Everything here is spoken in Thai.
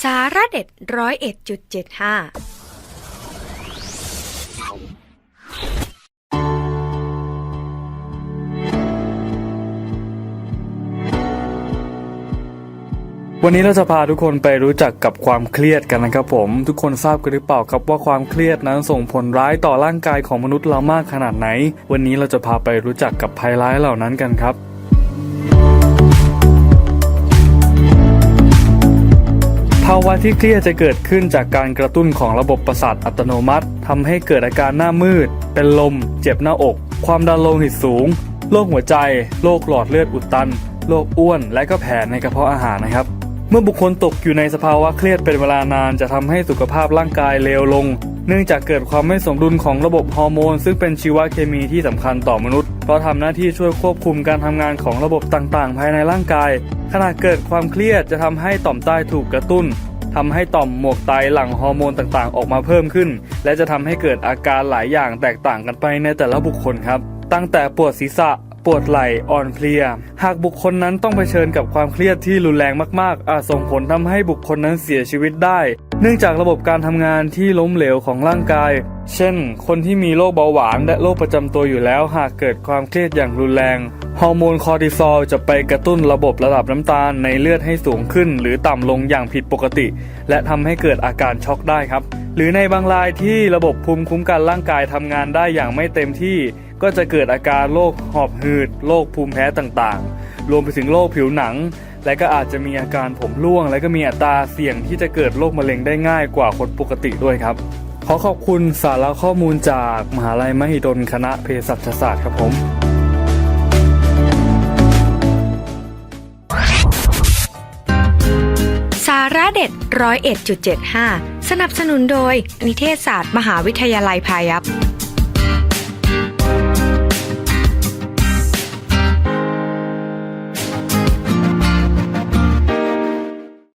สาระเด็ดร้อยเอ็ดจุดเจ็ดห้าวันนี้เราจะพาทุกคนไปรู้จักกับความเครียดกันนะครับผม ทุกคนทราบกันหรือเปล่าครับว่าความเครียดนั้นส่งผลร้ายต่อร่างกายของมนุษย์เรามากขนาดไหน วันนี้เราจะพาไปรู้จักกับภัยร้ายเหล่านั้นกันครับาวะที่เครียดจะเกิดขึ้นจากการกระตุ้นของระบบประสาทอัตโนมัติทำให้เกิดอาการหน้ามืด เป็นลม เจ็บหน้าอก ความดันโลหิตสูง โรคหัวใจ โรคหลอดเลือดอุดตัน โรคอ้วน และก็แผลในกระเพาะอาหารนะครับ เมื่อบุคคลตกอยู่ในสภาวะเครียดเป็นเวลานานจะทำให้สุขภาพร่างกายเลวลง เนื่องจากเกิดความไม่สมดุลของระบบฮอร์โมน ซึ่งเป็นชีวเคมีที่สำคัญต่อมนุษย์ เพราะทำหน้าที่ช่วยควบคุมการทำงานของระบบต่างๆ ภายในร่างกาย ขณะเกิดความเครียดจะทำให้ต่อมใต้ถูกกระตุ้นทำให้ต่อมหมวกไตหลั่งฮอร์โมนต่างๆ ออกมาเพิ่มขึ้น และจะทำให้เกิดอาการหลายอย่างแตกต่างกันไปในแต่ละบุคคลครับ ตั้งแต่ปวดศีรษะ ปวดไหล่อ่อนเพลีย หากบุคคลนั้นต้องเผชิญกับความเครียดที่รุนแรงมากๆ อาจส่งผลทำให้บุคคลนั้นเสียชีวิตได้ เนื่องจากระบบการทำงานที่ล้มเหลวของร่างกาย เช่น คนที่มีโรคเบาหวานและโรคประจำตัวอยู่แล้ว หากเกิดความเครียดอย่างรุนแรง ฮอร์โมนคอร์ติซอลจะไปกระตุ้นระบบระดับน้ำตาลในเลือดให้สูงขึ้น หรือต่ำลงอย่างผิดปกติ และทำให้เกิดอาการช็อกได้ครับ หรือในบางรายที่ระบบภูมิคุ้มกันร่างกายทำงานได้อย่างไม่เต็มที่ ก็จะเกิดอาการโรคหอบหืดโรคภูมิแพ้ต่างๆ รวมไปถึงโรคผิวหนัง และก็อาจจะมีอาการผมร่วง และก็มีอัตราเสี่ยงที่จะเกิดโรคมะเร็งได้ง่ายกว่าคนปกติด้วยครับ ขอขอบคุณสาระข้อมูลจากมหาลัยมหิดลคณะเภสัชศาสตร์ครับผมสาระเด็ดร้อยเอ็ดจุดเจ็ดห้าสนับสนุนโดยนิเทศศาสตร์ มหาวิทยาลัยพายัพ